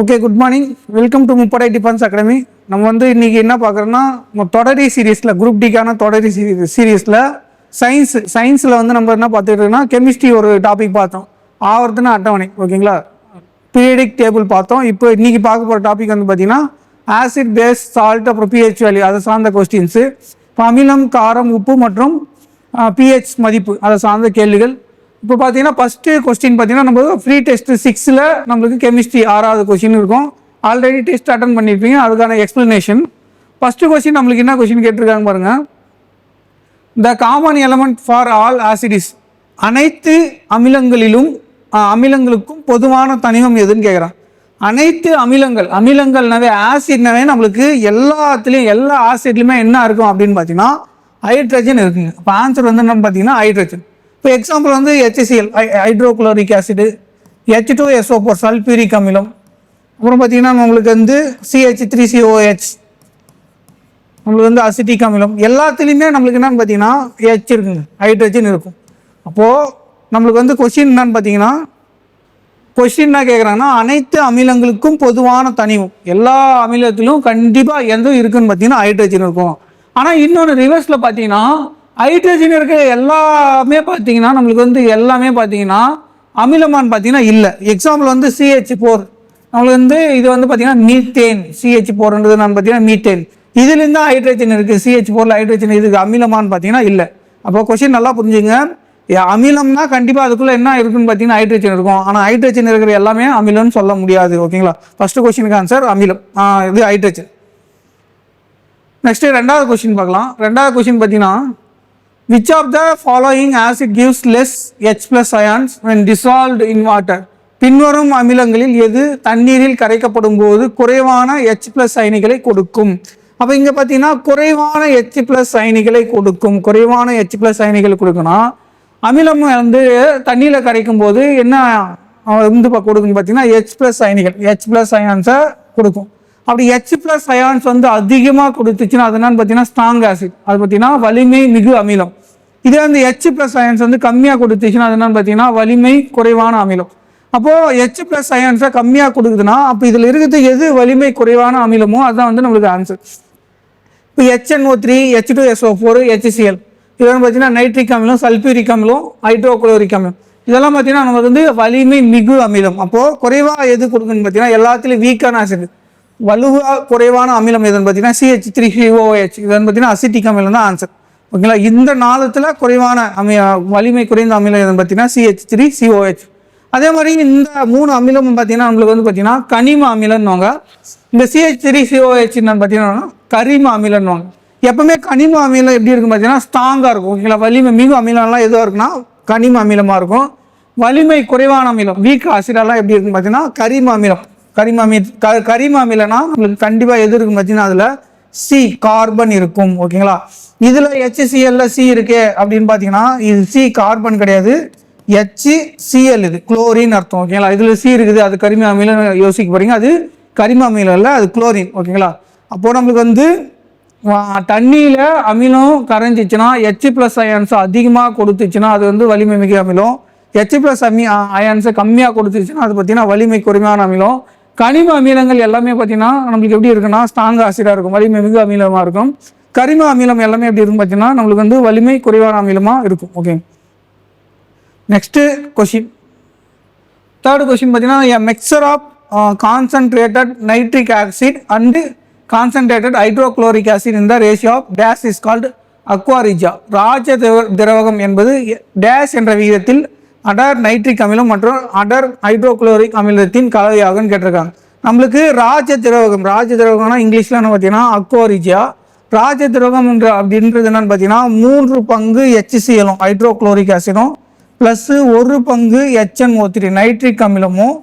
Okay good morning welcome to Muppadai defence academy நம்ம வந்து இன்னைக்கு என்ன பார்க்குறோன்னா தொடரி சீரீஸில் குரூப் டிக்கான தொடரி சீரீஸில் சயின்ஸ் சயின்ஸில் வந்து நம்ம என்ன பார்த்துக்கிட்டோம்னா கெமிஸ்ட்ரி ஒரு டாபிக் பார்த்தோம். ஆவர்த்தன அட்டவணை ஓகேங்களா பீரியடிக் டேபிள் பார்த்தோம். இப்போ இன்றைக்கி பார்க்க போகிற டாபிக் வந்து பார்த்தீங்கன்னா ஆசிட் பேஸ் சால்ட் அப்புறம் பிஹெச் வேல்யூ அதை சார்ந்த கொஸ்டின்ஸு அமிலம் காரம் உப்பு மற்றும் பிஹெச் மதிப்பு அதை சார்ந்த கேள்விகள். இப்போ பார்த்தீங்கன்னா ஃபஸ்ட்டு கொஸ்டின் பார்த்தீங்கன்னா நம்ம ஃப்ரீ டெஸ்ட் சிக்ஸில் நம்மளுக்கு கெமிஸ்ட்ரி ஆறாவது கொஸ்டின் இருக்கும். ஆல்ரெடி டெஸ்ட் அட்டன் பண்ணியிருப்பீங்க அதுக்கான எக்ஸ்ப்ளனேஷன் ஃபஸ்ட்டு கொஸ்டின் நம்மளுக்கு என்ன கொஸ்டின் கேட்டிருக்காங்க பாருங்கள் the common element for all acids அனைத்து அமிலங்களிலும் அமிலங்களுக்கும் பொதுவான தனிமம் எதுன்னு கேட்குறான் அனைத்து அமிலங்கள் அமிலங்கள்னாவே ஆசிட்னாவே நம்மளுக்கு எல்லாத்துலேயும் எல்லா ஆசிட்லையுமே என்ன இருக்கும் அப்படின்னு பார்த்தீங்கன்னா ஹைட்ரஜன் இருக்குங்க. இப்போ ஆன்சர் வந்து என்னன்னு பார்த்தீங்கன்னா ஹைட்ரஜன் இப்போ எக்ஸாம்பிள் வந்து HCCL hydrochloric acid H two SO four sulphuric அமிலம் அப்புறம் பார்த்தீங்கன்னா உங்களுக்கு வந்து சிஹெச் த்ரீ சிஓஹெச் நம்மளுக்கு வந்து அசிட்டிக் அமிலம் எல்லாத்துலேயுமே நம்மளுக்கு என்னென்னு பார்த்தீங்கன்னா ஹெச் இருக்குங்க ஹைட்ரஜன் இருக்கும். அப்போது நம்மளுக்கு வந்து கொஷின் என்னன்னு பார்த்தீங்கன்னா கொஸ்டின் என்ன கேட்குறாங்கன்னா அனைத்து அமிலங்களுக்கும் பொதுவான தனிமம். எல்லா அமிலத்திலும் கண்டிப்பாக எந்த இருக்குன்னு பார்த்தீங்கன்னா ஹைட்ரஜன் இருக்கும். ஆனால் இன்னொன்று ரிவர்ஸில் பார்த்தீங்கன்னா ஹைட்ரஜன் இருக்கிற எல்லாமே பார்த்தீங்கன்னா நம்மளுக்கு வந்து எல்லாமே பார்த்தீங்கன்னா அமிலமான்னு பார்த்தீங்கன்னா இல்லை. எக்ஸாம்பிள் வந்து சிஹெச் ஃபோர் நம்மளுக்கு வந்து இது வந்து பார்த்தீங்கன்னா மீத்தேன் சிஹெச் ஃபோர்ன்றது நான் பார்த்தீங்கன்னா மீத்தேன் இதுலேருந்து ஹைட்ரஜன் இருக்குது சிஹெச் ஃபோரில் ஹைட்ரஜன் இதுக்கு அமிலமான்னு பார்த்தீங்கன்னா இல்லை. அப்போ கொஷின் நல்லா புரிஞ்சுங்க. அமிலம்னா கண்டிப்பாக அதுக்குள்ளே என்ன இருக்குன்னு பார்த்தீங்கன்னா ஹைட்ரஜன் இருக்கும். ஆனால் ஹைட்ரஜன் இருக்கிற எல்லாமே அமிலம்னு சொல்ல முடியாது ஓகேங்களா ஃபஸ்ட்டு கொஷினுக்கு ஆன்சர் அமிலம். ஆ, இது ஹைட்ரஜன் நெக்ஸ்ட்டு ரெண்டாவது கொஷின் பார்க்கலாம். ரெண்டாவது கொஷின் பார்த்தீங்கன்னா which of the following acid gives less H plus ions when dissolved in water? பின்வரும் அமிலங்களில் எது தண்ணீரில் கரைக்கப்படும் போது குறைவான ஹெச் பிளஸ் அயனிகளை கொடுக்கும்? அப்போ இங்கே பார்த்தீங்கன்னா குறைவான எச் பிளஸ் அயனிகளை கொடுக்கும். குறைவான எச் பிளஸ் அயனிகள் கொடுக்கணும் அமிலம் வந்து தண்ணியில் கரைக்கும் போது என்ன வந்து இப்போ கொடுக்குன்னு பார்த்தீங்கன்னா ஹெச் பிளஸ் அயனிகள் ஹெச் பிளஸ் அயான்ஸை கொடுக்கும். அப்படி ஹெச் பிளஸ் அயான்ஸ் வந்து அதிகமாக கொடுத்துச்சுன்னா அது என்னன்னு பார்த்தீங்கன்னா ஸ்ட்ராங் ஆசிட் அது பார்த்தீங்கன்னா வலிமை மிகு அமிலம். இதே வந்து ஹெச் பிளஸ் அயன்ஸ் வந்து கம்மியாக கொடுத்துச்சுன்னா அது என்னன்னு பார்த்தீங்கன்னா வலிமை குறைவான அமிலம். அப்போது ஹெச் பிளஸ் அயன்ஸை கம்மியாக கொடுக்குதுன்னா அப்போ இதில் இருக்கிறது எது வலிமை குறைவான அமிலமோ அதுதான் வந்து நம்மளுக்கு ஆன்சர் இப்போ HNO three H two SO four HCl இதெல்லாம் பார்த்தீங்கன்னா நைட்ரிக் அமிலம் சல்பியூரிக் அமிலம் ஹைட்ரோகுளோரிக் அமிலம். இதெல்லாம் பார்த்தீங்கன்னா நமக்கு வந்து வலிமை மிகு அமிலம். அப்போது குறைவாக எது கொடுக்குன்னு பார்த்தீங்கன்னா எல்லாத்துலேயும் வீக்கான ஆசிட் வலுவாக குறைவான அமிலம் எதுன்னு பார்த்தீங்கன்னா சிஹெச் த்ரீ ஹிஓஹெச் இதுன்னு பார்த்தீங்கன்னா அசிட்டிக் அமிலம் தான் ஆன்சர் ஓகேங்களா இந்த நாளத்தில் குறைவான அமி வலிமை குறைந்த அமிலம் எதுன்னு பார்த்தீங்கன்னா சிஹெச் த்ரீ சிஓஹெச் அதே மாதிரி இந்த மூணு அமிலமும் பார்த்தீங்கன்னா நம்மளுக்கு வந்து பார்த்தீங்கன்னா கனிம அமிலம்னுவாங்க இந்த சிஹெச் த்ரீ சிஓஹெச் பார்த்தீங்கன்னா கரிம அமிலம்னுவாங்க எப்பவுமே கனிம அமிலம் எப்படி இருக்கும் பார்த்தீங்கன்னா ஸ்ட்ராங்காக இருக்கும். ஓகேங்களா வலிமை மிகு அமிலம்லாம் எதுவாக இருக்குன்னா கனிம அமிலமாக இருக்கும். வலிமை குறைவான அமிலம் வீக் ஆசிடெல்லாம் எப்படி இருக்கும் பார்த்தீங்கன்னா கரிம அமிலம். கரிம அமி க கரிம அமிலம்னா நம்மளுக்கு கண்டிப்பாக எது இருக்கும் பார்த்தீங்கன்னா அதில் சி கார்பன் இருக்கும் ஓகேங்களா இதில் ஹெச்சிஎல்ல சி இருக்கே அப்படின்னு பார்த்தீங்கன்னா இது சி கார்பன் கிடையாது. HCl இது குளோரின் அர்த்தம் ஓகேங்களா இதில் சி இருக்குது அது கரிம அமிலம் யோசிக்க போறீங்க. அது கரிம அமிலம் இல்லை அது குளோரின் ஓகேங்களா அப்போ நம்மளுக்கு வந்து தண்ணியில் அமிலம் கரைஞ்சிச்சுன்னா ஹெச் ப்ளஸ் அயன்ஸ் அதிகமாக கொடுத்துச்சுன்னா அது வந்து வலிமை மிக அமிலம். ஹெச் ப்ளஸ் அமி அயன்ஸை கம்மியாக கொடுத்துச்சுன்னா அது பார்த்தீங்கன்னா வலிமை குறைவான அமிலம். கனிம அமிலங்கள் எல்லாமே பார்த்தீங்கன்னா நம்மளுக்கு எப்படி இருக்குன்னா ஸ்ட்ராங் ஆசிடாக இருக்கும் வலிமை மிகு அமிலமாக இருக்கும். கரிம அமிலம் எல்லாமே எப்படி இருக்கும் பார்த்தீங்கன்னா நம்மளுக்கு வந்து வலிமை குறைவான அமிலமாக இருக்கும் okay next question third question பார்த்தீங்கன்னா mixture of concentrated nitric acid and concentrated hydrochloric acid இந்த ratio of the is called aqua regia ராஜ திரவ- திரவகம் என்பது டேஷ் என்ற விகிதத்தில் அடர் நைட்ரிக் அமிலம் மற்றும் அடர் ஹைட்ரோக்ளோரிக் அமிலத்தின் கலவையாகன்னு கேட்டிருக்காங்க. நம்மளுக்கு ராஜ திரவகம் ராஜ திரவகம்னா இங்கிலீஷில் என்ன பார்த்தீங்கன்னா அக்வாரிஜியா ராஜ திரவகம் என்ற அப்படின்றது என்னன்னு பார்த்தீங்கன்னா மூன்று பங்கு ஹெச்சிசிஎலும் ஹைட்ரோக்ளோரிக் ஆசிடும் ப்ளஸ் ஒரு பங்கு HNO3 த்ரீ நைட்ரிக் அமிலமும்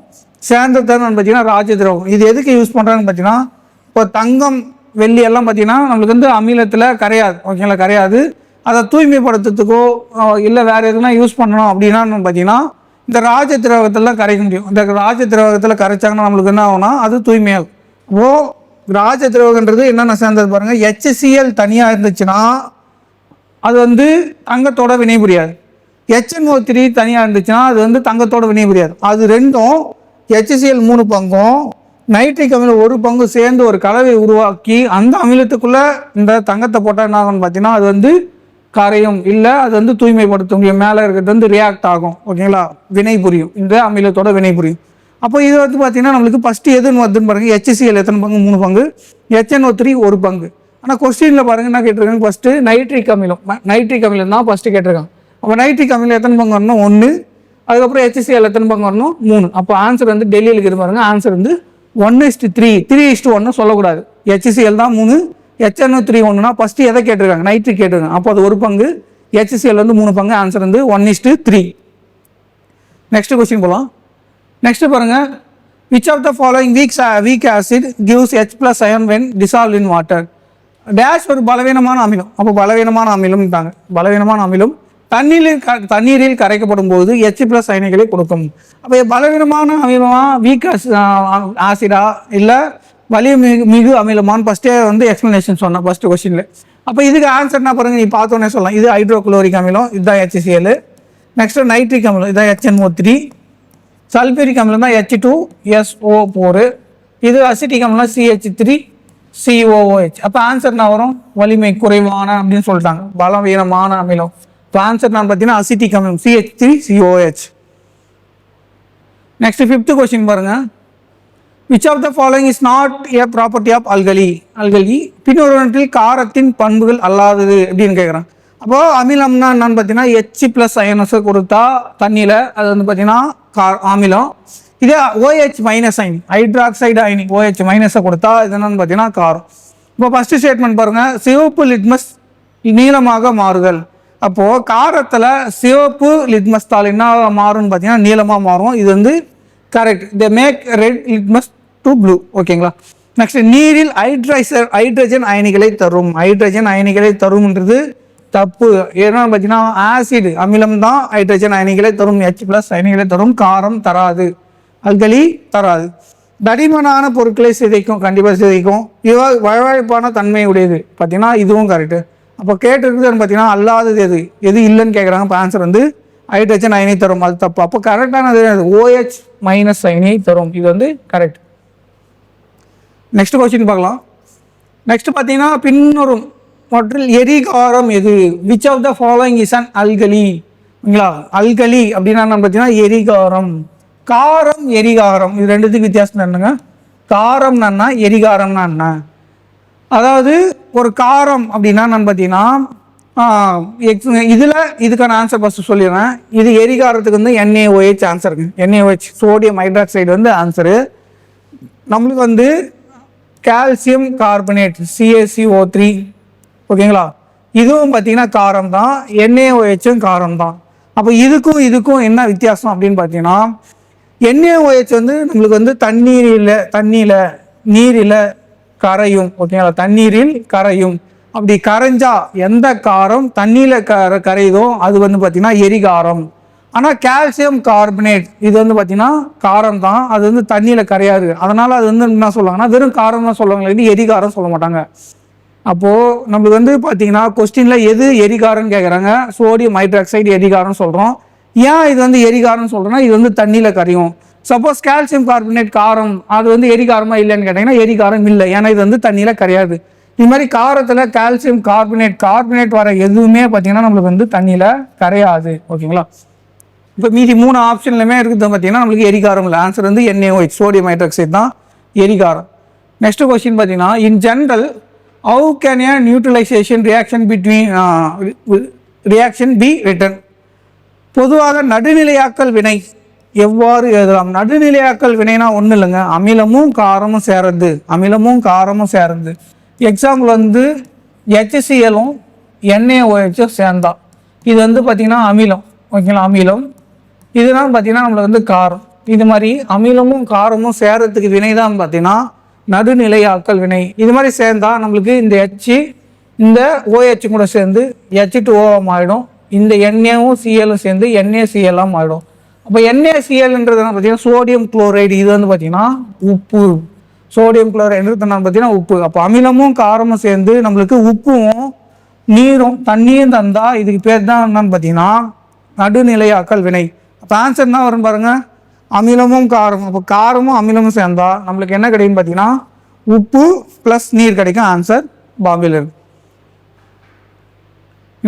சேர்ந்தது தான் பார்த்தீங்கன்னா ராஜ திரவகம். இது எதுக்கு யூஸ் பண்ணுறாங்கன்னு பார்த்தீங்கன்னா இப்போ தங்கம் வெள்ளி எல்லாம் பார்த்தீங்கன்னா நம்மளுக்கு வந்து அமிலத்தில் கரையாது. ஓகேங்களா? கரையாது. அதை தூய்மைப்படுத்துறதுக்கோ இல்லை வேறு எதுனா யூஸ் பண்ணணும் அப்படின்னா பார்த்தீங்கன்னா இந்த ராஜ திரவகத்தில் கரைக்க முடியும். இந்த ராஜ திரவகத்தில் கரைச்சாங்கன்னா நம்மளுக்கு என்ன ஆகும்னா அது தூய்மையாகும். ஓ ராஜ திரவகன்றது என்னென்ன சேர்ந்தது பாருங்கள் ஹெச்சிஎல் தனியாக இருந்துச்சுன்னா அது வந்து தங்கத்தோட வினைபுரியாது ஹெச்என்ஓ த்ரீ தனியாக இருந்துச்சுன்னா அது வந்து தங்கத்தோட வினைபுரியாது அது ரெண்டும் ஹெச்சிஎல் மூணு பங்கும் நைட்ரிக் அமிலம் ஒரு பங்கு சேர்ந்து ஒரு கலவை உருவாக்கி அந்த அமிலத்துக்குள்ளே இந்த தங்கத்தை போட்டால் என்ன ஆகும்னு பார்த்தீங்கன்னா அது வந்து கரையும் இல்லை அது வந்து தூய்மைப்படுத்த முடியும் மேலே இருக்கிறது வந்து ரியாக்ட் ஆகும். ஓகேங்களா வினை புரியும். இந்த அமிலத்தோட வினை புரியும். அப்போ இது வந்து பார்த்தீங்கன்னா நம்மளுக்கு ஃபஸ்ட்டு எதுன்னு வருதுன்னு பாருங்க. ஹெச்சிசிஎல் எத்தனை பங்கு? மூணு பங்கு. ஹெச்என்ஓ த்ரீ ஒரு பங்கு. ஆனால் கொஸ்டினில் பாருங்க என்ன கேட்டிருக்காங்க? ஃபஸ்ட்டு நைட்ரிக் அமிலம். நைட்ரிக் அமிலம் தான் ஃபஸ்ட்டு கேட்டிருக்காங்க. அப்போ நைட்ரிக் அமிலம் எத்தனை பங்கு வரணும்? ஒன்று அதுக்கப்புறம் ஹெச்சிசிஎல் எத்தனை பங்கு வரணும்? மூணு. அப்போ ஆன்சர் வந்து டெல்லியில் இருக்கிற பாருங்க. ஆன்சர் வந்து one is to three three is to ஒன்று சொல்லக்கூடாது. ஹெச்சிசிஎல் தான் மூணு. HNO த்ரீ ஒன்றுனா ஃபஸ்ட்டு எதை கேட்டிருக்காங்க? நைட்ரிக் கேட்டிருக்காங்க. அப்போ அது ஒரு பங்கு ஹெச்சிஎல் வந்து மூணு பங்கு ஆன்சர் வந்து one is to three next question போகலாம் நெக்ஸ்ட் பாருங்க. Which of the following weak weak acid gives H plus ion when dissolve in water dash ஒரு பலவீனமான அமிலம். அப்போ பலவீனமான அமிலம்ட்டாங்க பலவீனமான அமிலம் தண்ணீரில் க தண்ணீரில் கரைக்கப்படும் போது ஹெச் பிளஸ் அயனிகளை கொடுக்கும். அப்போ பலவீனமான அமிலமா வீக் ஆசிடா இல்லை வலிய மிகு மிகு அமிலமான்னு ஃபஸ்ட்டே வந்து எக்ஸ்ப்ளனேஷன் சொன்னேன் ஃபஸ்ட்டு கொஸ்டினில் அப்போ இதுக்கு ஆன்சர் என்ன பாருங்க நீ பார்த்தோன்னே சொல்லலாம். இது ஹைட்ரோக்ளோரிக் அமிலம் இதுதான் ஹெச்சிசிஎல் நெக்ஸ்ட்டு நைட்ரிக் அமிலம் இதான் ஓ த்ரீ சல்ஃபியூரிக் அமிலம் தான் ஹெச் டூ எஸ்ஓ ஃபோரு இது அசிட்டிக் அமிலம் சிஹெச் த்ரீ சிஓஓஹெச் அப்போ ஆன்சர் என்ன வரும்? வலிமை குறைவான அப்படின்னு சொல்லிட்டாங்க. பலவீனமான அமிலம். இப்போ ஆன்சர் நான் பார்த்தீங்கன்னா அசிட்டிக் அமிலம் CH three COH next fifth question பாருங்கள் which of the following is not a property of alkali alkali பின்னொருவனத்தில் காரத்தின் பண்புகள் அல்லாதது அப்படின்னு கேட்குறான் அப்போ அமிலம்னா என்னன்னு பார்த்தீங்கன்னா ஹெச் ப்ளஸ் அயனஸை கொடுத்தா தண்ணியில் அது வந்து பார்த்தீங்கன்னா கா அமிலம். இதே ஓஹெச் மைனஸ் அயனி ஹைட்ராக்சைடு அயனி ஓஹெச் மைனஸை கொடுத்தா இது என்னன்னு பார்த்தீங்கன்னா காரம். இப்போ ஃபஸ்ட்டு ஸ்டேட்மெண்ட் பாருங்கள் சிவப்பு லிட்மஸ் நீளமாக மாறுதல். அப்போது காரத்தில் சிவப்பு லிட்மஸ் தாள் என்ன மாறும்னு பார்த்தீங்கன்னா நீளமாக மாறும். இது வந்து correct they make red litmus to blue ஓகேங்களா நெக்ஸ்ட் நீரில் ஹைட்ரைசர் ஹைட்ரஜன் அயனிகளை தரும். ஹைட்ரஜன் அயனிகளை தரும்ன்றது தப்பு. ஏன்னா பார்த்தீங்கன்னா ஆசிட் அமிலம் தான் ஹைட்ரஜன் அயனிகளை தரும். ஹெச் ப்ளஸ் அயனிகளை தரும். காரம் தராது. அல்கலி தராது. தடிமனான பொருட்களை சிதைக்கும். கண்டிப்பாக சிதைக்கும். இதுவா வழவழைப்பான தன்மை உடையது பார்த்தீங்கன்னா இதுவும் கரெக்டு அப்போ கேட்டிருக்குதுன்னு பார்த்தீங்கன்னா அல்லாதது எது? எது இல்லைன்னு கேட்குறாங்க இப்போ ஆன்சர் வந்து ஹைட்ரஜன் அயனை தரும் அது தப்பு. அப்போ கரெக்டானது ஓஹெச் மைனஸ் அயனை தரும். இது வந்து கரெக்ட் நெக்ஸ்ட் கொஸ்டின் பார்க்கலாம். நெக்ஸ்ட் பார்த்தீங்கன்னா பின்வரும் மற்றும் எரிகாரம் எது? Which of the following is an alkali ஓகேங்களா? அல்கலி அப்படின்னா பார்த்தீங்கன்னா எரிகாரம். காரம் எரிகாரம். இது ரெண்டுத்துக்கு வித்தியாசம் என்னங்க? காரம்னா எரிகாரம்னா என்ன? அதாவது ஒரு காரம் அப்படின்னா என்னன்னு பார்த்தீங்கன்னா இதில் இதுக்கான ஆன்சர் ஃபஸ்ட்டு சொல்லிடுறேன். இது எரிகாரத்துக்கு வந்து என்ஏஓஹெச் ஆன்சருங்க என்ஏஓஹெச் சோடியம் ஹைட்ராக்சைடு வந்து ஆன்சரு நம்மளுக்கு வந்து கால்சியம் கார்பனேட் சிஎஸ்சிஓ த்ரீ ஓகேங்களா இதுவும் பார்த்தீங்கன்னா காரம் தான். என்ஏஓஹெச்சும் காரம் தான். அப்போ இதுக்கும் இதுக்கும் என்ன வித்தியாசம் அப்படின்னு பார்த்தீங்கன்னா என்ஏஓஹெச் வந்து நம்மளுக்கு வந்து தண்ணீரில் தண்ணியில் நீரில் கரையும் ஓகேங்களா தண்ணீரில் கரையும். அப்படி கரைஞ்சா எந்த காரம்? தண்ணியில் கர கரையுதோ? அது வந்து பார்த்திங்கன்னா எரிகாரம். ஆனால் கால்சியம் கார்பனேட் இது வந்து பார்த்திங்கன்னா காரம் தான். அது வந்து தண்ணியில் கரையாது. அதனால் அது வந்து என்ன சொல்லுவாங்கன்னா வெறும் காரம் தான் சொல்லுவாங்களே எரிகாரம் சொல்ல மாட்டாங்க. அப்போது நம்மளுக்கு வந்து பார்த்திங்கன்னா கொஸ்டினில் எது எரிகாரம்னு கேட்குறாங்க சோடியம் ஹைட்ராக்சைடு எரிகாரம் சொல்கிறோம் ஏன் இது வந்து எரிகாரம்னு சொல்கிறோன்னா இது வந்து தண்ணியில் கரையும். சப்போஸ் கால்சியம் கார்பனேட் காரம் அது வந்து எரிகாரமாக இல்லைன்னு கேட்டிங்கன்னா எரிகாரம் இல்லை. ஏன்னா இது வந்து தண்ணியில் கரையாது. இது மாதிரி காரத்தில் கால்சியம் கார்பனேட் கார்பனேட் வர எதுவுமே பார்த்தீங்கன்னா நம்மளுக்கு வந்து தண்ணியில் கரையாது. ஓகேங்களா இப்போ மீதி மூணு ஆப்ஷன்லையுமே இருக்குது பார்த்தீங்கன்னா நம்மளுக்கு எரிகாரம் இல்லை. ஆன்சர் வந்து என்ஏஓஹெச் சோடியம் ஹைட்ராக்சைட் தான் எரிகாரம். நெக்ஸ்ட் கொஸ்டின் பார்த்தீங்கன்னா in general how can a neutralisation reaction between reaction be written பொதுவாக நடுநிலையாக்கல் வினை எவ்வாறு எழுதலாம்? நடுநிலையாக்கல் வினைனா ஒன்றும் இல்லைங்க. அமிலமும் காரமும் சேருது அமிலமும் காரமும் சேருது எக்ஸாம்பிள் வந்து ஹெச்சிஎலும் என்ஏஓஹெச்சும் சேர்ந்தா இது வந்து பார்த்திங்கன்னா அமிலம். ஓகேங்களா அமிலம். இதுதான் பார்த்திங்கன்னா நம்மளுக்கு வந்து காரம். இது மாதிரி அமிலமும் காரமும் சேரத்துக்கு வினை தான் பார்த்தீங்கன்னா நடுநிலையாக்கல் வினை. இது மாதிரி சேர்ந்தால் நம்மளுக்கு இந்த எச்சு இந்த OH கூட சேர்ந்து ஹெச் டு ஓவம் ஆகிடும் இந்த எண்ணெயும் சிஎலும் சேர்ந்து என்ஏசிஎல்லாம் ஆகிடும் அப்போ என்ஏசிஎல்ன்றது என்ன பார்த்தீங்கன்னா சோடியம் குளோரைடு இது வந்து பார்த்திங்கன்னா உப்பு. சோடியம் குளோரைட் என்ன பார்த்தீங்கன்னா உப்பு. அப்போ அமிலமும் காரமும் சேர்ந்து நம்மளுக்கு உப்பும் நீரும் தண்ணியும் தந்தா இதுக்கு பேர் தான் என்னன்னு பார்த்தீங்கன்னா நடுநிலையாக்கல் வினை. அப்போ ஆன்சர் என்ன வரும் பாருங்க? அமிலமும் காரமும். அப்போ காரமும் அமிலமும் சேர்ந்தா நம்மளுக்கு என்ன கிடைக்கும் பார்த்தீங்கன்னா உப்பு ப்ளஸ் நீர் கிடைக்கும் ஆன்சர் பாம்பில் இருக்கு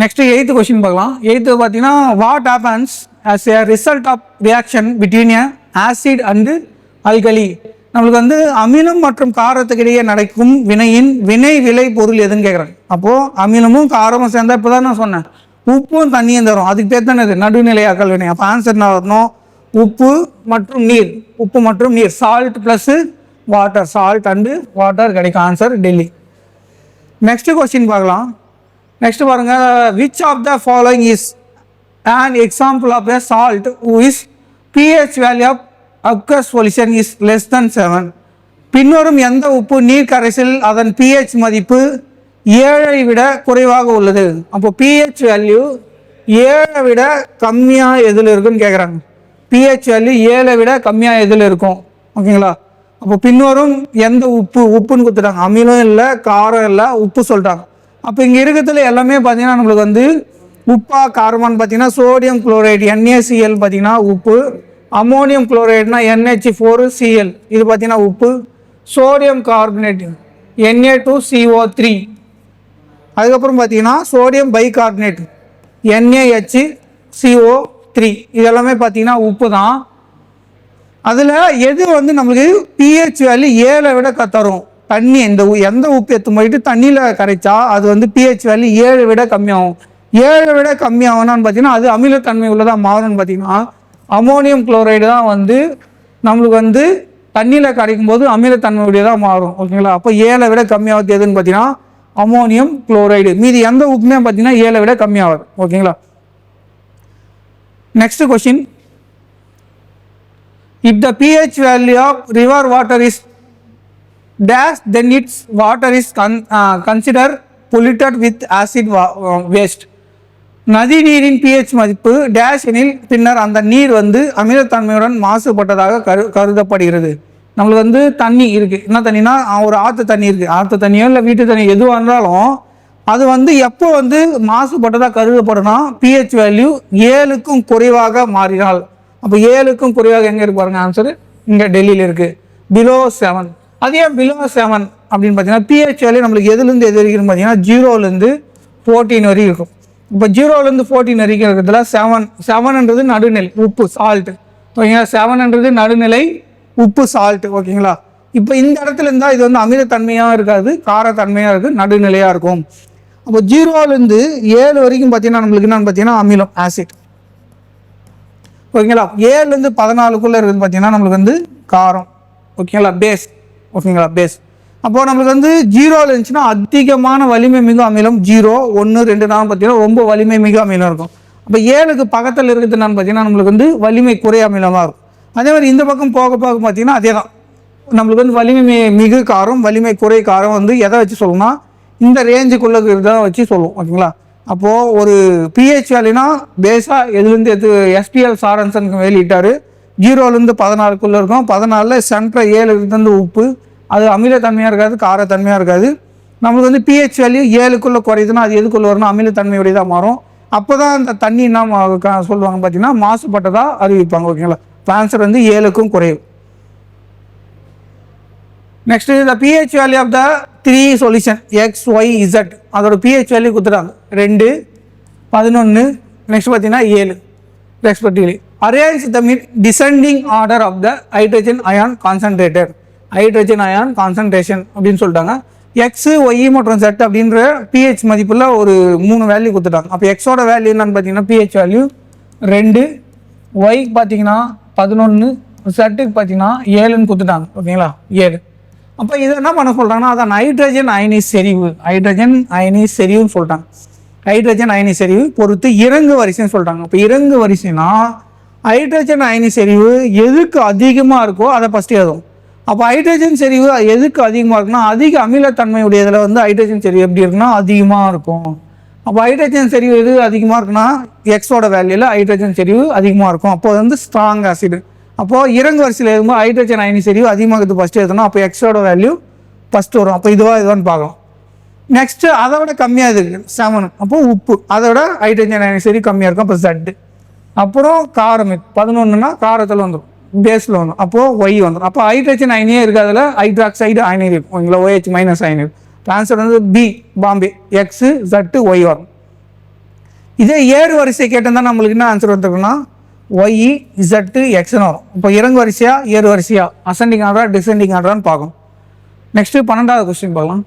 நெக்ஸ்ட் எயித்து கொஸ்டின் பார்க்கலாம். எயித்து பார்த்தீங்கன்னா what happens as a result of reaction between a acid and alkali நம்மளுக்கு வந்து அமிலம் மற்றும் காரத்துக்கிடையே நடக்கும் வினையின் வினை விலை பொருள் எதுன்னு கேட்குறாங்க அப்போது அமிலமும் காரமும் சேர்ந்தா இப்போ தான் நான் சொன்னேன். உப்பும் தண்ணியும் தரும். அதுக்கு பேர் தானே இது? நடுநிலையாக்கல் வினை. அப்போ ஆன்சர் என்ன வரணும்? உப்பு மற்றும் நீர். உப்பு மற்றும் நீர். Salt plus water salt and water கிடைக்கும். ஆன்சர் டெல்லி. நெக்ஸ்ட் கொஸ்டின் பார்க்கலாம். நெக்ஸ்ட் பாருங்க. Which of the following is and example of the salt is pH value of aqueous solution is less than seven பின்வரும் எந்த உப்பு நீர் கரைசல் அதன் பிஹெச் மதிப்பு ஏழை விட குறைவாக உள்ளது? அப்போ பிஹெச் வேல்யூ ஏழை விட கம்மியாக எதில் இருக்குன்னு கேட்குறாங்க பிஹெச் வேல்யூ ஏழை விட கம்மியாக எதில் இருக்கும்? ஓகேங்களா? அப்போ பின்வரும் எந்த உப்பு உப்புன்னு கொடுத்துட்டாங்க. அமிலம் இல்லை காரம் இல்லை உப்பு சொல்லிட்டாங்க அப்போ இங்கே இருக்கிறதுல எல்லாமே பார்த்தீங்கன்னா நம்மளுக்கு வந்து உப்பா காரமான்னு பார்த்தீங்கன்னா சோடியம் குளோரைடு என்ஏசிஎல் பார்த்தீங்கன்னா உப்பு அமோனியம் குளோரைடுனா NH ஃபோர் சிஎல் இது பார்த்தீங்கன்னா உப்பு. Sodium carbonate Na two CO three அதுக்கப்புறம் பார்த்தீங்கன்னா sodium bicarbonate NaH CO three இதெல்லாமே பார்த்தீங்கன்னா உப்பு தான் அதில் எது வந்து நம்மளுக்கு பிஹெச் வேல்யூ ஏழை விட க- தரும்? தண்ணி. இந்த உ- எந்த உப்பு எடுத்து போயிட்டு தண்ணியில் கரைச்சா அது வந்து பிஹெச் வேல்யூ ஏழை விட கம்மியாகும். ஏழை விட கம்மியாகணும்னு பார்த்தீங்கன்னா அது அமிலத்தன்மை உள்ளதாக மாறும்னு பார்த்தீங்கன்னா அமோனியம் குளோரைடு தான் வந்து நம்மளுக்கு வந்து தண்ணியில் கரைக்கும் போது அமிலத்தன்மை மாறும் ஓகேங்களா? அப்போ ஏழை விட கம்மியாகுது எதுன்னு பார்த்தீங்கன்னா அமோனியம் குளோரைடு. மீதி எந்த உப்புமே பார்த்தீங்கன்னா ஏழை விட கம்மியாகுது ஓகேங்களா? Next question if the pH value of river water is dash then it's water is con consider considered with acid வா வேஸ்ட் நதி நீரின் பிஹெச் மதிப்பு டேஷ் எனில் பின்னர் அந்த நீர் வந்து அமிலத்தன்மையுடன் மாசுபட்டதாக கரு கருதப்படுகிறது. நம்மளுக்கு வந்து தண்ணி இருக்குது என்ன தண்ணினா ஒரு ஆற்று தண்ணி இருக்குது ஆற்று தண்ணியோ இல்லை வீட்டு தண்ணி எதுவாக இருந்தாலும் அது வந்து எப்போ வந்து மாசுபட்டதாக கருதப்படும்னா பிஹெச் வேல்யூ ஏழுக்கும் குறைவாக மாறினால். அப்போ ஏழுக்கும் குறைவாக எங்கே இருக்கு பாருங்க ஆன்சர் இங்கே டெல்லியில் இருக்குது பிலோ செவன் அதே பிலோ செவன் அப்படின்னு பார்த்தீங்கன்னா பிஹெச் வேல்யூ நம்மளுக்கு எதுலேருந்து எது வரைக்கும் பார்த்தீங்கன்னா ஜீரோலேருந்து ஃபோர்டீன் வரைக்கும் இருக்கும். இப்போ ஜீரோலேருந்து ஃபோர்டீன் வரைக்கும் இருக்கிறதுல செவன் செவன்ன்றது நடுநிலை உப்பு சால்ட்டு ஓகேங்களா? செவன்ன்றது நடுநிலை உப்பு சால்ட்டு ஓகேங்களா? இப்போ இந்த இடத்துல இருந்தால் இது வந்து அமிலத்தன்மையாக இருக்காது காரத்தன்மையாக இருக்குது நடுநிலையாக இருக்கும். அப்போ ஜீரோலேருந்து ஏழு வரைக்கும் பார்த்தீங்கன்னா நம்மளுக்கு என்னன்னு பார்த்தீங்கன்னா அமிலம் ஆசிட் ஓகேங்களா? ஏழுலேருந்து பதினாலுக்குள்ளே இருக்குது பார்த்தீங்கன்னா நம்மளுக்கு வந்து காரம். ஓகேங்களா? பேஸ் ஓகேங்களா? பேஸ் அப்போது நம்மளுக்கு வந்து ஜீரோவில் இருந்துச்சுன்னா அதிகமான வலிமை மிகு அமிலம் ஜீரோ ஒன்று ரெண்டு நாள் பார்த்தீங்கன்னா ரொம்ப வலிமை மிகு அமிலம் இருக்கும். அப்போ ஏழுக்கு பக்கத்தில் இருக்கிறது என்னன்னு பார்த்தீங்கன்னா நம்மளுக்கு வந்து வலிமை குறை அமிலமாக இருக்கும். அதே மாதிரி இந்த பக்கம் போக போக பார்த்தீங்கன்னா அதே தான். நம்மளுக்கு வந்து வலிமை மிகு காரம் வலிமை குறை காரம் வந்து எதை வச்சு சொல்லணும்னா இந்த ரேஞ்சுக்குள்ளே இருக்கிறத வச்சு சொல்லுவோம் ஓகேங்களா? அப்போது ஒரு பிஹெச் வேலைனா பேஸாக எதுலேருந்து எது எஸ்பிஎல் சாரன்சன் வெளியிட்டார் ஜீரோலேருந்து பதினாலுக்குள்ளே இருக்கும். பதினாலில் சென்ட்ரல் ஏழுலேருந்து உப்பு அது அமிலத்தன்மையாக இருக்காது காரத்தன்மையாக இருக்காது. நம்மளுக்கு வந்து பிஹெச் வேல்யூ ஏழுக்குள்ளே குறையுதுன்னா அது எதுக்குள்ளே வரணும் அமிலத்தன்மையுடையதாக மாறும். அப்போ தான் அந்த தண்ணி என்ன சொல்லுவாங்க பார்த்தீங்கன்னா மாசுபட்டதாக அறிவிப்பாங்க ஓகேங்களா ஆன்சர் வந்து ஏழுக்கும் குறையும். நெக்ஸ்ட் இந்த pH value of the three solution X Y Z அதோட பிஹெச் வேல்யூ கொடுத்துட்டாங்க. ரெண்டு பதினொன்று நெக்ஸ்ட் பார்த்தீங்கன்னா ஏழு. Respectively arrange the mean descending order of the hydrogen ion concentrator hydrogen ion concentration அப்படின்னு சொல்லிட்டாங்க. எக்ஸு ஒய் மற்றும் செட் அப்படின்ற பிஹெச் மதிப்பில் ஒரு மூணு வேல்யூ கொடுத்துட்டாங்க. அப்போ எக்ஸோட வேல்யூ என்னன்னு பார்த்தீங்கன்னா பிஹெச் வேல்யூ ரெண்டு ஒய்க்கு பார்த்தீங்கன்னா பதினொன்று செட்டுக்கு பார்த்தீங்கன்னா ஏழுன்னு கொடுத்துட்டாங்க. ஓகேங்களா? ஏழு. அப்போ இதை என்ன பண்ண சொல்கிறாங்கன்னா அதான் ஹைட்ரஜன் அயனி செறிவு. ஹைட்ரஜன் அயனி செறிவுன்னு சொல்லிட்டாங்க. ஹைட்ரஜன் அயனி செறிவு பொறுத்து இறங்கு வரிசைன்னு சொல்லிட்டாங்க இப்போ இறங்கு வரிசைனா ஹைட்ரஜன் அயனி செறிவு எதுக்கு அதிகமாக இருக்கோ அதை ஃபஸ்ட்டு எழுதும் அப்போ ஹைட்ரஜன் செறிவு எதுக்கு அதிகமாக இருக்குன்னா அதிக அமிலத்தன்மையுடைய இதில் வந்து ஹைட்ரஜன் செறிவு எப்படி இருக்குன்னா அதிகமாக இருக்கும். அப்போ ஹைட்ரஜன் செறிவு எது அதிகமாக இருக்குன்னா எக்ஸோட வேல்யூவில் ஹைட்ரஜன் செறிவு அதிகமாக இருக்கும். அப்போ அது வந்து ஸ்ட்ராங் ஆசிடு அப்போது இறங்கு வரிசையில் இருக்கும்போது ஹைட்ரஜன் அயனி செறிவு அதிகமாக இருக்குது ஃபஸ்ட்டு எழுதணும் அப்போ எக்ஸோட வேல்யூ ஃபஸ்ட்டு வரும். அப்போ இதுவாக இதுவான்னு பார்க்கலாம். நெக்ஸ்ட்டு அதை விட கம்மியாக இருக்குது. செவன் அப்போ உப்பு. அதை விட ஹைட்ரஜன் அயனி செறிவு கம்மியாக இருக்கும். அப்போ ஜட்டு அப்புறம் காரம் பதினொன்றுனா காரத்தில் வந்துடும் பேஸில் வந்துடும் அப்போது ஒய் வந்துடும் அப்போ ஹைட்ரஜன் அயனியே இருக்காதுல ஹைட்ராக்சைடு அயனி இருக்கும் ஓகேங்களா? ஓஹெச் மைனஸ் அயனி ஆன்சர் வந்து B Bombay. X Z Y வரும். இதே ஏறு வரிசை கேட்டிருந்தா நம்மளுக்கு என்ன ஆன்சர் வந்துருக்குன்னா ஒய் இசட்டு எக்ஸ்னு வரும். இப்போ இறங்கு வரிசையா ஏறு வரிசையா? அசெண்டிங் ஆர்டரா டிசெண்டிங் ஆர்டரான்னு பார்க்கணும். நெக்ஸ்ட்டு பன்னெண்டாவது கொஸ்டின் பார்க்கலாம்.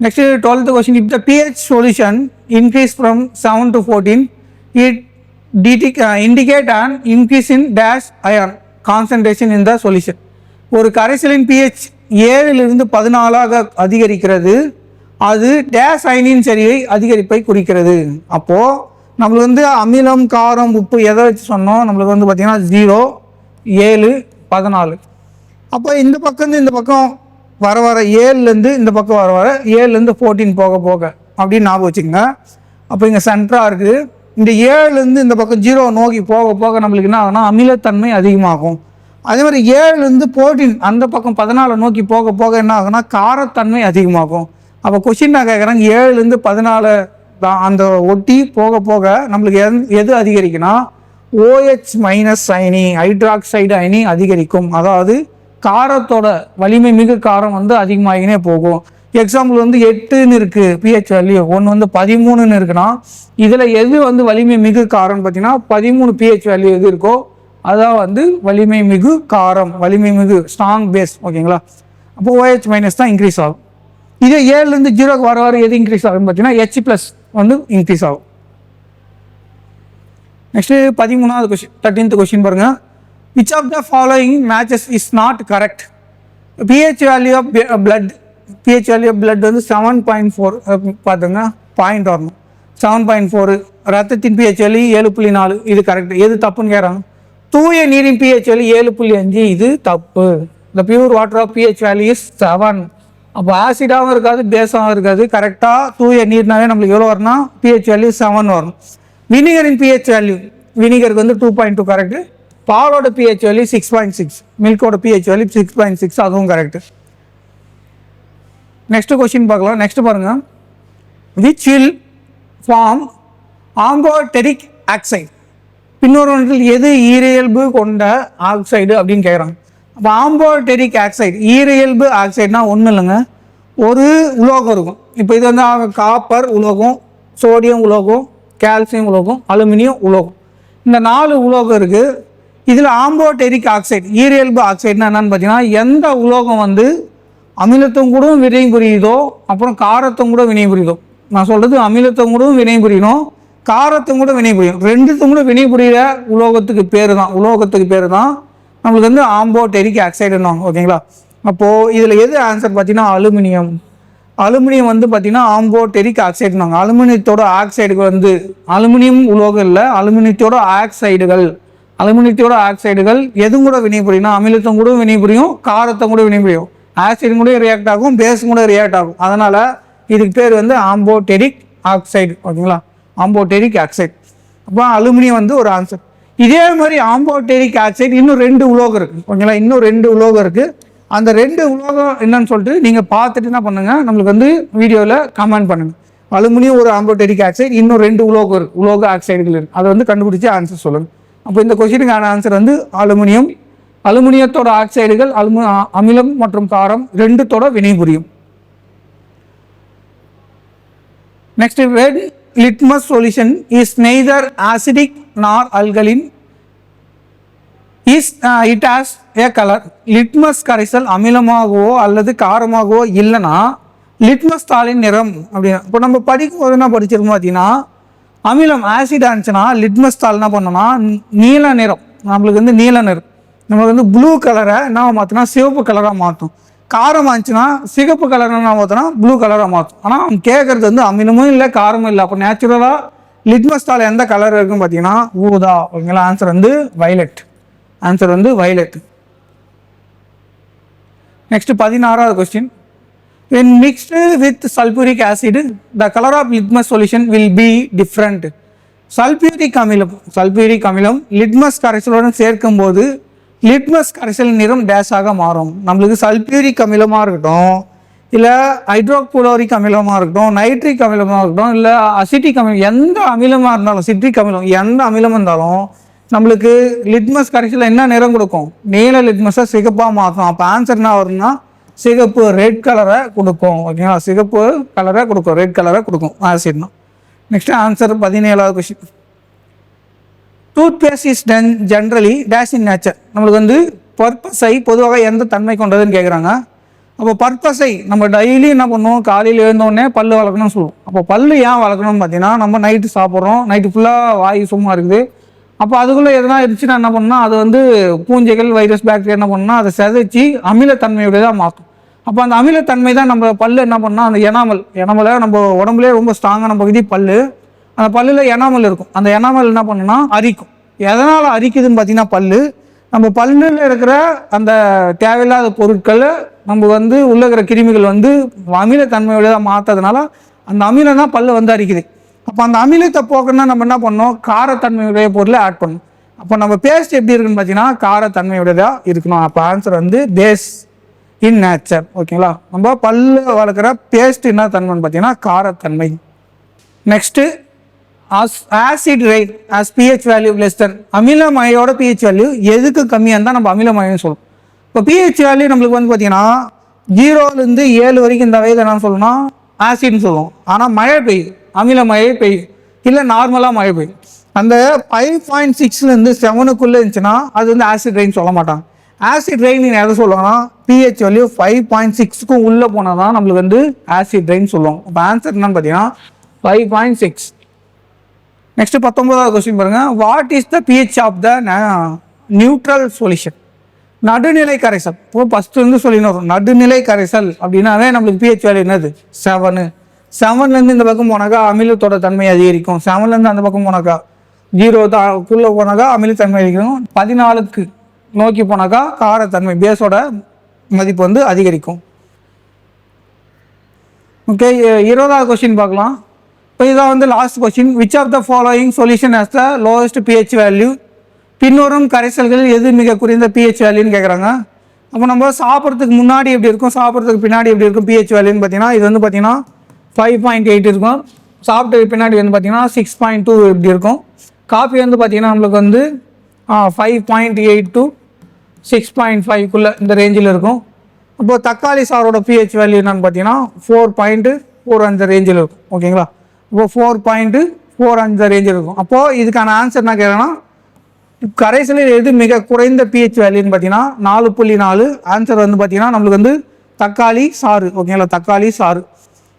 Next twelfth question if the pH solution increase from seven to fourteen it டிடிக் indicate and increase in dash ion concentration in the solution ஒரு கரைசலின் பிஹெச் ஏழிலிருந்து பதினாலாக அதிகரிக்கிறது. அது டேஷ் அயனின் செறிவை அதிகரிப்பை குறிக்கிறது. அப்போது நம்மளுக்கு வந்து அமிலம் காரம் உப்பு எதை வச்சு சொன்னோம்? நம்மளுக்கு வந்து பார்த்திங்கன்னா ஜீரோ ஏழு பதினாலு. அப்போ இந்த பக்கம் இருந்து இந்த பக்கம் வர வர ஏழுலேருந்து இந்த பக்கம் வர வர ஏழுலேருந்து ஃபோர்டீன் போக போக அப்படின்னு ஞாபகம் வச்சுக்கோங்க. அப்போ இங்கே சென்ட்ராக இருக்குது. இந்த ஏழுலேருந்து இந்த பக்கம் ஜீரோ நோக்கி போக போக நம்மளுக்கு என்ன ஆகும்னா அமிலத்தன்மை அதிகமாகும். அதே மாதிரி ஏழுலேருந்து ஃபோர்டீன் அந்த பக்கம் பதினாலை நோக்கி போக போக என்ன ஆகும்னா காரத்தன்மை அதிகமாகும். அப்போ கொஷின் நான் கேட்குறேன் ஏழுலேருந்து பதினாலு தான் அந்த ஒட்டி போக போக நம்மளுக்கு எந் எது அதிகரிக்குன்னா ஓஹெச் மைனஸ் அயனி ஹைட்ராக்சைடு அயனி அதிகரிக்கும். அதாவது காரத்தோட வலிமை மிகு காரம் வந்து அதிகமாகினே போகும். எக்ஸாம்பிள் வந்து எட்டுன்னு இருக்குது பிஹெச் வேல்யூ ஒன்று வந்து பதிமூணுன்னு இருக்குன்னா இதில் எது வந்து வலிமை மிகு காரம்னு பார்த்தீங்கன்னா பதிமூணு பிஹெச் வேல்யூ எது இருக்கோ அதான் வந்து வலிமை மிகு காரம் வலிமை மிகு ஸ்ட்ராங் பேஸ் ஓகேங்களா அப்போ ஓஹெச் மைனஸ் தான் இன்க்ரீஸ் ஆகும். இதே ஏழுலேருந்து ஜீரோக்கு வர வர எது இன்க்ரீஸ் ஆகும்னு பார்த்தீங்கன்னா ஹெச் ப்ளஸ் வந்து இன்க்ரீஸ் ஆகும். நெக்ஸ்ட்டு பதிமூணாவது கொஸ்டின் தேர்ட்டீன்த் கொஸ்டின் பாருங்கள் which of the following matches is not correct pH value of blood pH blood வந்து செவன் பாயிண்ட் ஃபோர் பார்த்துங்க பாயிண்ட் வரணும். செவன் பாயிண்ட் ஃபோரு ரத்தத்தின் பிஹெச் ஏழு புள்ளி நாலு இது கரெக்ட் எது தப்புன்னு கேட்குறாங்க தூய நீரின் பிஹெச் ஏழு புள்ளி அஞ்சு இது தப்பு. இந்த pure water of pH value is seven அப்போ ஆசிடாகவும் இருக்காது பேஸாகவும் இருக்காது. கரெக்டாக தூய நீர்னாவே நம்மளுக்கு எவ்வளோ வரும்னா பிஹெச் வேல்யூ செவன் வரும். வினிகரின் பிஹெச் வேல்யூ வினிகருக்கு வந்து டூ பாயிண்ட் டூ கரெக்டு பாலோட pH value six point six மில்கோட pH value six point six அதுவும் கரெக்டு நெக்ஸ்ட் கொஸ்டின் பார்க்கலாம். நெக்ஸ்ட் பாருங்கள் which will form amphoteric oxide பின்னொரு ஒன்றில் எது ஈரியல்பு கொண்ட ஆக்சைடு அப்படின்னு கேட்குறாங்க. அப்போ ஆம்போடெரிக் ஆக்சைடு ஈரியல்பு ஆக்சைடுனா ஒன்றும் இல்லைங்க. ஒரு உலோகம் இருக்கும். இப்போ இது வந்து காப்பர் உலோகம் சோடியம் உலோகம் கால்சியம் உலோகம் அலுமினியம் உலோகம். இந்த நாலு உலோகம் இருக்குது இதில் ஆம்போடெரிக் ஆக்சைடு ஈரியல்பு ஆக்சைடுனா என்னென்னு பார்த்தீங்கன்னா எந்த உலோகம் வந்து அமிலத்தும் கூட வினையும் புரியுதோ? அப்புறம் காரத்தும் கூட வினை புரியுதோ? நான் சொல்கிறது அமிலத்தும் கூட வினை புரியணும். காரத்தும் கூட வினை புரியும். ரெண்டுத்தும் கூட வினை புரியிற உலோகத்துக்கு பேர் தான் உலோகத்துக்கு பேர் தான் நம்மளுக்கு வந்து ஆம்போடெரிக் ஆக்சைடுன்னு ஓகேங்களா? அப்போது இதில் எது ஆன்சர் பார்த்தீங்கன்னா அலுமினியம். அலுமினியம் வந்து பார்த்தீங்கன்னா ஆம்போடெரிக் ஆக்சைடுனாங்க அலுமினியத்தோட ஆக்சைடுகள் வந்து அலுமினியம் உலோகம் இல்லை அலுமினியத்தோட ஆக்சைடுகள். அலுமினியத்தோட ஆக்சைடுகள் எதுவும் கூட வினைபுரியும் அமிலத்தம் கூட வினைபுரியும் காரத்தம் கூட வினைபுரியும் ஆசிட் கூட ரியாக்ட் ஆகும் பேஸ் கூட ரியாக்ட் ஆகும். அதனால் இதுக்கு பேர் வந்து ஆம்போடெரிக் ஆக்சைடு ஓகேங்களா? ஆம்போடெரிக் ஆக்சைடு அப்போ அலுமினியம் வந்து ஒரு ஆன்சர் இதே மாதிரி ஆம்போடெரிக் ஆக்சைடு இன்னும் ரெண்டு உலோகம் இருக்குது ஓகேங்களா? இன்னும் ரெண்டு உலோகம் இருக்குது அந்த ரெண்டு உலோகம் என்னன்னு சொல்லிட்டு நீங்கள் பார்த்துட்டு என்ன பண்ணுங்க? நம்மளுக்கு வந்து வீடியோவில் கமெண்ட் பண்ணுங்க. அலுமினியம் ஒரு ஆம்போடெரிக் ஆக்சைடு இன்னும் ரெண்டு உலோகம் இருக்கு உலோக ஆக்சைடுகள் இருக்குது அதை வந்து கண்டுபிடிச்சி ஆன்சர் சொல்லுங்கள் அப்போ இந்த கொஸ்டினுக்கான ஆன்சர் வந்து அலுமினியம் அலுமினியத்தோட ஆக்சைடுகள் அலுமி அமிலம் மற்றும் காரம் ரெண்டுத்தோட வினைபுரியும் next wet litmus solution is neither acidic nor alkaline is it has a colour litmus கரைசல் அமிலமாகவோ அல்லது காரமாகவோ இல்லைன்னா லிட்மஸ் தாளின் நிறம் அப்படின்னா இப்போ நம்ம படிக்கும் போது என்ன படிச்சிருக்கோம் பார்த்தீங்கன்னா அமிலம் ஆசிடாக இருந்துச்சுன்னா லிட்மஸ் தாள் என்ன பண்ணோம்னா நீல நிறம். நம்மளுக்கு வந்து நீல நிறம். நமக்கு வந்து ப்ளூ கலரை என்ன மாற்றினா சிவப்பு கலராக மாற்றும் காரம் இருந்துச்சுன்னா சிகப்பு கலர் என்ன மாற்றினா ப்ளூ கலராக மாற்றும் ஆனால் அவன் கேட்குறது வந்து அமிலமும் இல்லை காரமும் இல்லை. அப்போ நேச்சுரலாக லிட்மஸ் தாள் எந்த கலர் இருக்குன்னு பார்த்தீங்கன்னா ஊதா. ஓகேங்களா? ஆன்சர் வந்து வைலட் ஆன்சர் வந்து வைலட் நெக்ஸ்ட் பதினாறாவது question when mixed with sulphuric acid the colour of litmus solution will be different sulphuric அமிலம் சல்பியூரிக் அமிலம் லிட்மஸ் கரைசலுடன் சேர்க்கும்போது லிட்மஸ் கரைசல் நிறம் டேஷாக மாறும். நம்மளுக்கு சல்பியூரிக் அமிலமாக இருக்கட்டும் இல்லை ஹைட்ரோகுளோரிக் அமிலமாக இருக்கட்டும் நைட்ரிக் அமிலமாக இருக்கட்டும் இல்லை அசிட்டிக் அமிலம் எந்த அமிலமாக இருந்தாலும் சிட்ரிக் அமிலம் எந்த அமிலம் இருந்தாலும் நம்மளுக்கு லிட்மஸ் கரைசலில் என்ன நிறம் கொடுக்கும்? நீல லிட்மஸை சிகப்பாக மாற்றும். அப்போ ஆன்சர் என்ன வரும்னா சிகப்பு ரெட் கலரை கொடுக்கும். ஓகேங்களா சிகப்பு கலரை கொடுக்கும். ரெட் கலரை கொடுக்கும். ஆசிட்னா நெக்ஸ்ட் ஆன்சர் பதினேழாவது question toothpaste is then generally dash in nature நம்மளுக்கு வந்து பர்பஸை பொதுவாக எந்த தன்மை கொண்டதுன்னு கேட்குறாங்க அப்போ பர்பஸை நம்ம டெய்லி என்ன பண்ணுவோம்? காலையில் எழுந்தோடனே பல் வளர்க்கணும்னு சொல்லுவோம். அப்போ பல் ஏன் வளர்க்கணும்னு பார்த்தீங்கன்னா நம்ம நைட்டு சாப்பிட்றோம். நைட்டு ஃபுல்லாக வாய் சும்மா இருக்குது. அப்போ அதுக்குள்ளே எதனா இருந்துச்சுன்னா என்ன பண்ணால் அது வந்து பூஞ்சைகள் வைரஸ் பாக்டீரியா என்ன பண்ணால் அதை செதைச்சி அமிலத்தன்மையுடையதாக மாற்றும். அப்போ அந்த அமிலத்தன்மை தான் நம்ம பல் என்ன பண்ணால் அந்த எனாமல் எனாமலை நம்ம உடம்புலேயே ரொம்ப ஸ்ட்ராங்கான பகுதி பல் அந்த பல்லில் எனாமல் இருக்கும். அந்த எனாமல் என்ன பண்ணுன்னா அரிக்கும். எதனால் அரிக்குதுன்னு பார்த்தீங்கன்னா பல்லு. நம்ம பல்லில் இருக்கிற அந்த தேவையில்லாத பொருட்களை நம்ம வந்து உள்ள இருக்கிற கிருமிகள் வந்து அமிலத்தன்மையுடையதாக மாற்றதுனால அந்த அமிலம் தான் பல்லு வந்து அரிக்குது. அப்போ அந்த அமிலத்தை போக்கணும்னா நம்ம என்ன பண்ணோம் காரத்தன்மையுடைய பொருளை ஆட் பண்ணணும். அப்போ நம்ம பேஸ்ட் எப்படி இருக்குன்னு பார்த்தீங்கன்னா காரத்தன்மையுடையதாக இருக்கணும். அப்போ ஆன்சர் வந்து பேஸ் இன் நேச்சர் ஓகேங்களா? நம்ம பல்லு வளர்க்குற பேஸ்ட் என்ன தன்மைன்னு பார்த்தீங்கன்னா காரத்தன்மை. Next acid right as pH value less than அமிலமயோட pH value எதுக்கு கம்மியாக இருந்தால் நம்ம அமிலமயம்னு சொல்லுவோம் இப்போ பிஹெச் வேல்யூ நம்மளுக்கு வந்து பார்த்தீங்கன்னா ஜீரோலேருந்து ஏழு வரைக்கும் இந்த வயது என்னன்னு சொல்லணும்னா ஆசிட்னு சொல்லுவோம். ஆனால் மழை பெய்யும் அமில மழை பெய்யும் இல்லை நார்மலாக மழை பெய்யும் அந்த ஃபைவ் பாயிண்ட் சிக்ஸ்லேருந்து செவனுக்குள்ளே இருந்துச்சுன்னா அது வந்து ஆசிட் ரெயின் சொல்ல மாட்டாங்க. ஆசிட் ரெயின் நீங்கள் எதை சொல்லுவாங்கன்னா பிஹெச் வேல்யூ ஃபைவ் பாயிண்ட் சிக்ஸ்க்கும் உள்ளே போனால் தான் நம்மளுக்கு வந்து ஆசிட் ரெயின் சொல்லுவோம் இப்போ ஆன்சர் என்னன்னு பார்த்தீங்கன்னா ஃபைவ் பாயிண்ட் சிக்ஸ் நெக்ஸ்ட் பத்தொன்பதாவது கொஸ்டின் பாருங்க. What is the pH of the neutral solution நடுநிலை கரைசல். இப்போ ஃபர்ஸ்ட் வந்து சொல்லின்னு வரும் நடுநிலை கரைசல் அப்படின்னாவே நம்மளுக்கு பிஹெச் வேல்யூ என்னது? செவனு செவன்லேருந்து இந்த பக்கம் போனாக்கா அமிலத்தோட தன்மை அதிகரிக்கும். செவன்லேருந்து அந்த பக்கம் போனாக்கா ஜீரோ குள்ளே போனாக்கா அமிலத்தன்மை அதிகரிக்கும். பதினாலுக்கு நோக்கி போனாக்கா காரத்தன்மை பேஸோட மதிப்பு வந்து அதிகரிக்கும். ஓகே இருபதாவது கொஸ்டின் பார்க்கலாம். இப்போ இதான் வந்து last question which of the following solution as the lowest pH value பின்வரும் கரைசல்கள் எது மிக குறைந்த பிஹெச் வேல்யூன்னு கேட்குறாங்க அப்போ நம்ம சாப்பிட்றதுக்கு முன்னாடி எப்படி இருக்கும்? சாப்பிட்றதுக்கு பின்னாடி எப்படி இருக்கும் பிஹெச் வேல்யூன்னு பார்த்தீங்கன்னா இது வந்து பார்த்தீங்கன்னா ஃபைவ் பாயிண்ட் எயிட் இருக்கும். சாப்பிட்டதுக்கு பின்னாடி வந்து பார்த்தீங்கன்னா சிக்ஸ் பாயிண்ட் டூ இப்படி இருக்கும்? காஃபி வந்து பார்த்தீங்கன்னா நம்மளுக்கு வந்து five point eight to six point ஃபைவ்க்குள்ளே இந்த ரேஞ்சில் இருக்கும். அப்போது தக்காளி சாரோட பிஹெச் வேல்யூ என்னன்னு பார்த்தீங்கன்னா ஃபோர் பாயிண்ட்டு ஃபோர் அந்த ரேஞ்சில் இருக்கும். ஓகேங்களா இப்போ ஃபோர் பாயிண்ட்டு ஃபோர் அந்த ரேஞ்ச் இருக்கும். அப்போது இதுக்கான ஆன்சர் என்ன கேட்குறேன்னா கரைசலில் எது மிக குறைந்த பிஹெச் வேல்யூன்னு பார்த்தீங்கன்னா நாலு புள்ளி நாலு. ஆன்சர் வந்து பார்த்தீங்கன்னா நம்மளுக்கு வந்து தக்காளி சாறு. ஓகேங்களா தக்காளி சாறு.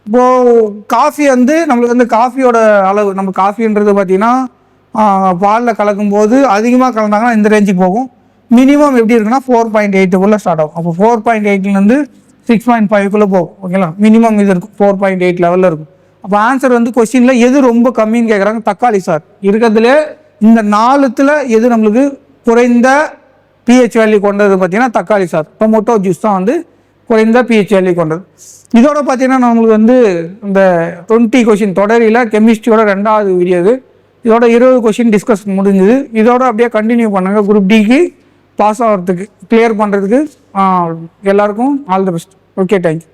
இப்போது காஃபி வந்து நம்மளுக்கு வந்து காஃபியோட அளவு நம்ம காஃபின்றது பார்த்தீங்கன்னா பாலில் கலக்கும்போது அதிகமாக கலந்தாங்கன்னா இந்த ரேஞ்சுக்கு போகும். மினிமம் எப்படி இருக்குன்னா ஃபோர் பாயிண்ட் எயிட்டுக்குள்ளே ஸ்டார்ட் ஆகும். அப்போ ஃபோர் பாயிண்ட் எயிட்லேருந்து சிக்ஸ் பாயிண்ட் ஃபைவ்க்குள்ளே போகும். ஓகேங்களா மினிமம் இது இருக்கும். ஃபோர் பாயிண்ட் எயிட் லெவலில் இருக்கும். அப்போ ஆன்சர் வந்து கொஸ்டினில் எது ரொம்ப கம்மின்னு கேட்குறாங்க தக்காளி சார் இருக்கிறதுலே இந்த நாலுத்தில் எது நம்மளுக்கு குறைந்த பிஹெச் வேல்யூ கொண்டது பார்த்தீங்கன்னா தக்காளி சார் டொமோட்டோ ஜூஸ் தான் வந்து குறைந்த பிஹெச் வேல்யூ கொண்டது. இதோட பார்த்தீங்கன்னா நம்மளுக்கு வந்து இந்த டுவெண்ட்டி கொஷின் தொடரில் கெமிஸ்ட்ரியோட ரெண்டாவது வீடியோது இதோட இருபது கொஷின் டிஸ்கஸ் முடிஞ்சுது. இதோட அப்படியே கண்டினியூ பண்ணுங்கள் குரூப் டிக்கு பாஸ் ஆகிறதுக்கு கிளியர் பண்ணுறதுக்கு எல்லாருக்கும் all the best okay thank you